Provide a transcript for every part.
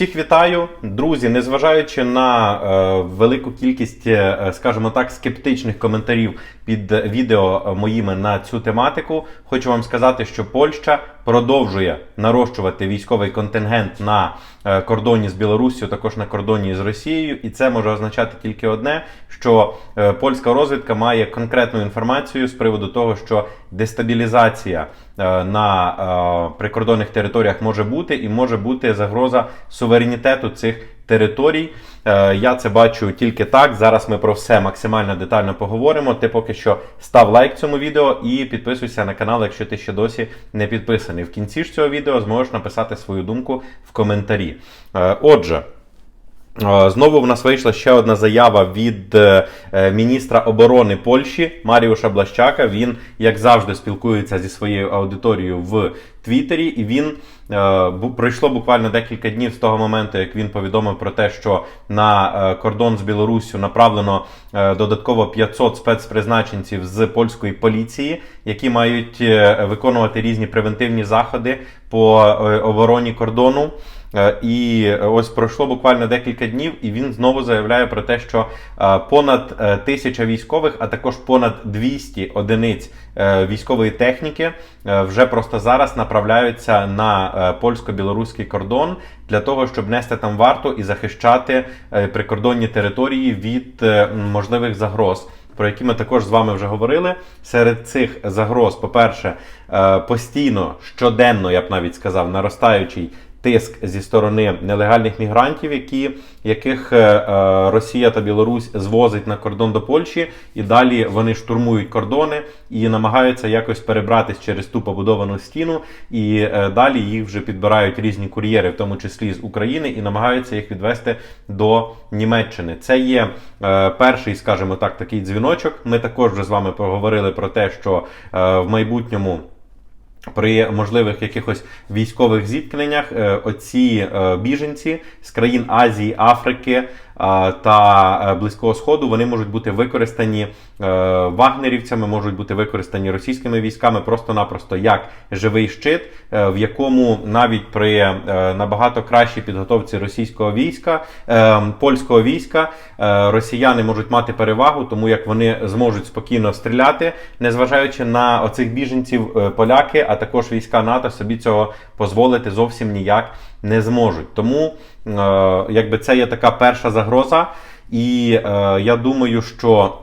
Всіх вітаю, друзі. Незважаючи на е, велику кількість, е, скажімо так, скептичних коментарів під відео моїми на цю тематику, хочу вам сказати, що Польща продовжує нарощувати військовий контингент на е, кордоні з Білоруссю, також на кордоні з Росією, і це може означати тільки одне: що е, польська розвідка має конкретну інформацію з приводу того, що дестабілізація е, на прикордонних територіях може бути, і може бути загроза суверенітету цих територій. Е, Я це бачу тільки так. Зараз ми про все максимально детально поговоримо. Ти поки що став лайк цьому відео і підписуйся на канал, якщо ти ще досі не підписаний. В кінці ж цього відео зможеш написати свою думку в коментарі. Е, Отже. Е, Знову в нас вийшла ще одна заява від міністра оборони Польщі Маріуша Блащака. Він, як завжди, спілкується зі своєю аудиторією в Твіттері, і він е, пройшло буквально декілька днів з того моменту, як він повідомив про те, що на е, кордон з Білоруссю направлено е, додатково 500 спецпризначенців з польської поліції, які мають е, виконувати різні превентивні заходи по е, обороні кордону. Е, І ось пройшло буквально декілька днів, і він знову заявляє про те, що е, понад е, тисяча військових, а також понад 200 одиниць військової техніки вже просто зараз направляються на е, польсько-білоруський кордон для того, щоб нести там варту і захищати е, прикордонні території від е, можливих загроз. Про які ми також з вами вже говорили. Серед цих загроз, по-перше, постійно, щоденно, я б навіть сказав, наростаючий тиск зі сторони нелегальних мігрантів, які, яких е, е, Росія та Білорусь звозить на кордон до Польщі, і далі вони штурмують кордони і намагаються якось перебратись через ту побудовану стіну, і е, далі їх вже підбирають різні кур'єри, в тому числі з України, і намагаються їх відвести до Німеччини. Це є перший, скажімо так, такий дзвіночок. Ми також вже з вами поговорили про те, що в майбутньому. При можливих якихось військових зіткненнях е, оці е, біженці з країн Азії, Африки та е, Близького Сходу вони можуть бути використані е, вагнерівцями, можуть бути використані російськими військами просто-напросто як живий щит, е, в якому навіть при набагато кращій підготовці російського війська, польського війська, росіяни можуть мати перевагу, тому як вони зможуть спокійно стріляти, незважаючи на оцих біженців, поляки, а також війська НАТО собі цього дозволити зовсім ніяк не зможуть. Тому е, якби це є така перша загроза, і е, я думаю, що.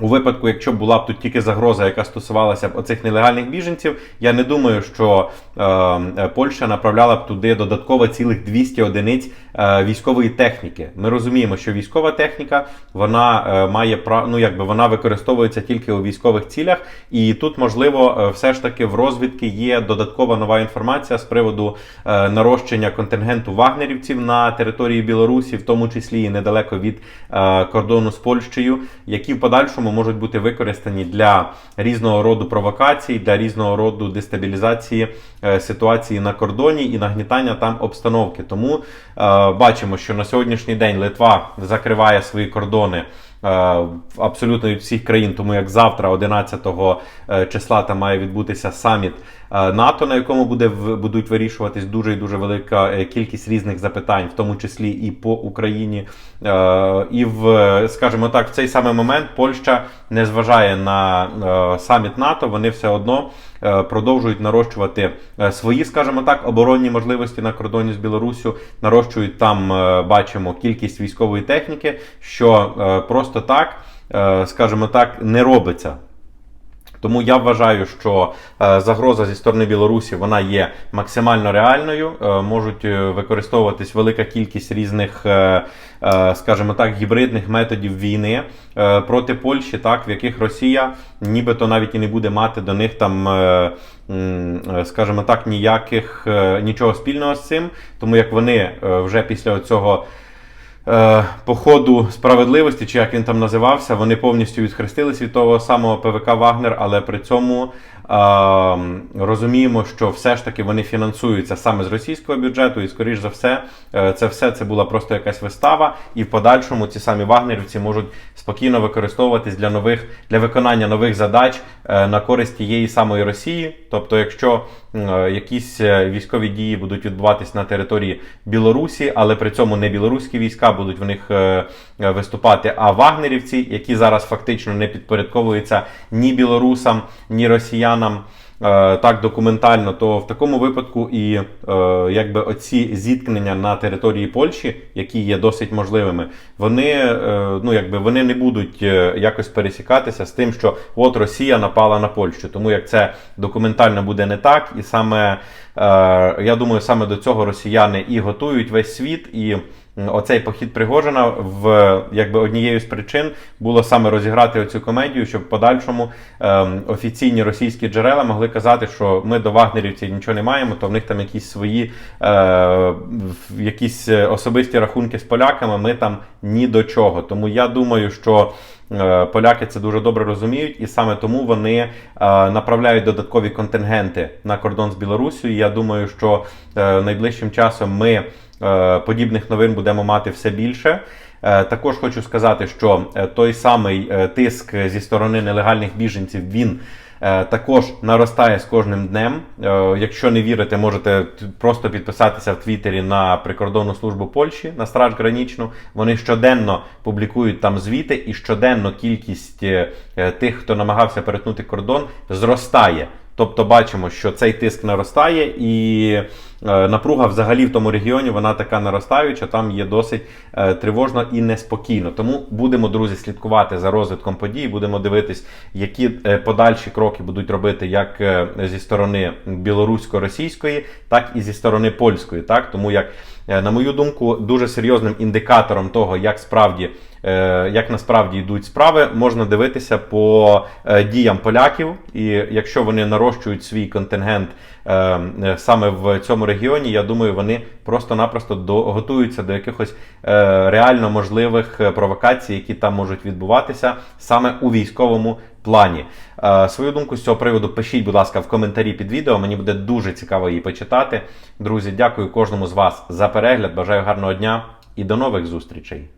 У випадку, якщо була б тут тільки загроза, яка стосувалася б оцих нелегальних біженців, я не думаю, що е, Польща направляла б туди додатково цілих 200 одиниць е, військової техніки. Ми розуміємо, що військова техніка вона е, має ну, якби вона використовується тільки у військових цілях, і тут можливо е, все ж таки в розвідки є додаткова нова інформація з приводу е, нарощення контингенту вагнерівців на території Білорусі, в тому числі і недалеко від е, кордону з Польщею, які в подальшому можуть бути використані для різного роду провокацій, для різного роду дестабілізації е, ситуації на кордоні і нагнітання там обстановки. Тому е, бачимо, що на сьогоднішній день Литва закриває свої кордони. Е, Абсолютно від всіх країн, тому як завтра, 11 е, числа, там має відбутися саміт е, НАТО, на якому буде будуть вирішуватись дуже і дуже велика кількість різних запитань, в тому числі і по Україні. І в, скажімо так, в цей самий момент Польща не зважає на саміт НАТО, вони все одно продовжують нарощувати свої, скажімо так, оборонні можливості на кордоні з Білоруссю, нарощують там, бачимо, кількість військової техніки, що е, просто так, е, скажімо так, не робиться. Тому я вважаю, що е, загроза зі сторони Білорусі вона є максимально реальною. Е, можуть використовуватись велика кількість різних, скажімо так, гібридних методів війни проти Польщі, так в яких Росія нібито навіть і не буде мати до них там. Скажімо так, ніяких нічого спільного з цим, тому як вони вже після цього е, походу справедливості, чи як він там називався, вони повністю відхрестились від того самого ПВК Вагнер, але при цьому розуміємо, що все ж таки вони фінансуються саме з російського бюджету, і скоріш за все, е, це все це була просто якась вистава, і в подальшому ці самі вагнерівці можуть спокійно використовуватись для нових для виконання нових задач е, на користь тієї самої Росії. Тобто, якщо е, якісь військові дії будуть відбуватись на території Білорусі, але при цьому не білоруські війська будуть в них виступати, а вагнерівці, які зараз фактично не підпорядковуються ні білорусам, ні росіянам. Е, Так, документально, то в такому випадку і е, якби оці зіткнення на території Польщі, які є досить можливими, вони е, ну якби вони не будуть якось пересікатися з тим, що от Росія напала на Польщу. Тому як це документально буде не так, і саме я думаю, саме до цього росіяни і готують весь світ і. Оцей похід Пригожина в якби однією з причин було саме розіграти оцю комедію, щоб в подальшому ем, офіційні російські джерела могли казати, що ми до вагнерівців нічого не маємо, то в них там якісь свої е, якісь е, особисті рахунки з поляками. Ми там ні до чого. Тому я думаю, що. Е, Поляки це дуже добре розуміють, і саме тому вони е, направляють додаткові контингенти на кордон з Білорусією. Я думаю, що е, найближчим часом ми подібних новин будемо мати все більше. Також хочу сказати, що той самий тиск зі сторони нелегальних біженців він також наростає з кожним днем. Е, Якщо не вірите, можете просто підписатися в Твіттері на прикордонну службу Польщі на Страж Гранічну. Вони щоденно публікують там звіти, і щоденно кількість е, е, тих, хто намагався перетнути кордон, зростає. Тобто бачимо, що цей тиск наростає, і е, напруга взагалі в тому регіоні вона така наростаюча, там є досить е, тривожно і неспокійно. Тому будемо, друзі, слідкувати за розвитком подій, будемо дивитись, які е, подальші кроки будуть робити як зі сторони білорусько-російської, так і зі сторони польської. Так? Тому як, на мою думку, дуже серйозним індикатором того, як справді. Е, Як насправді йдуть справи, можна дивитися по е, діям поляків, і якщо вони нарощують свій контингент е, саме в цьому регіоні, я думаю, вони просто-напросто готуються до якихось реально можливих провокацій, які там можуть відбуватися саме у військовому плані. Свою думку з цього приводу пишіть, будь ласка, в коментарі під відео. Мені буде дуже цікаво її почитати. Друзі, дякую кожному з вас за перегляд. Бажаю гарного дня і до нових зустрічей.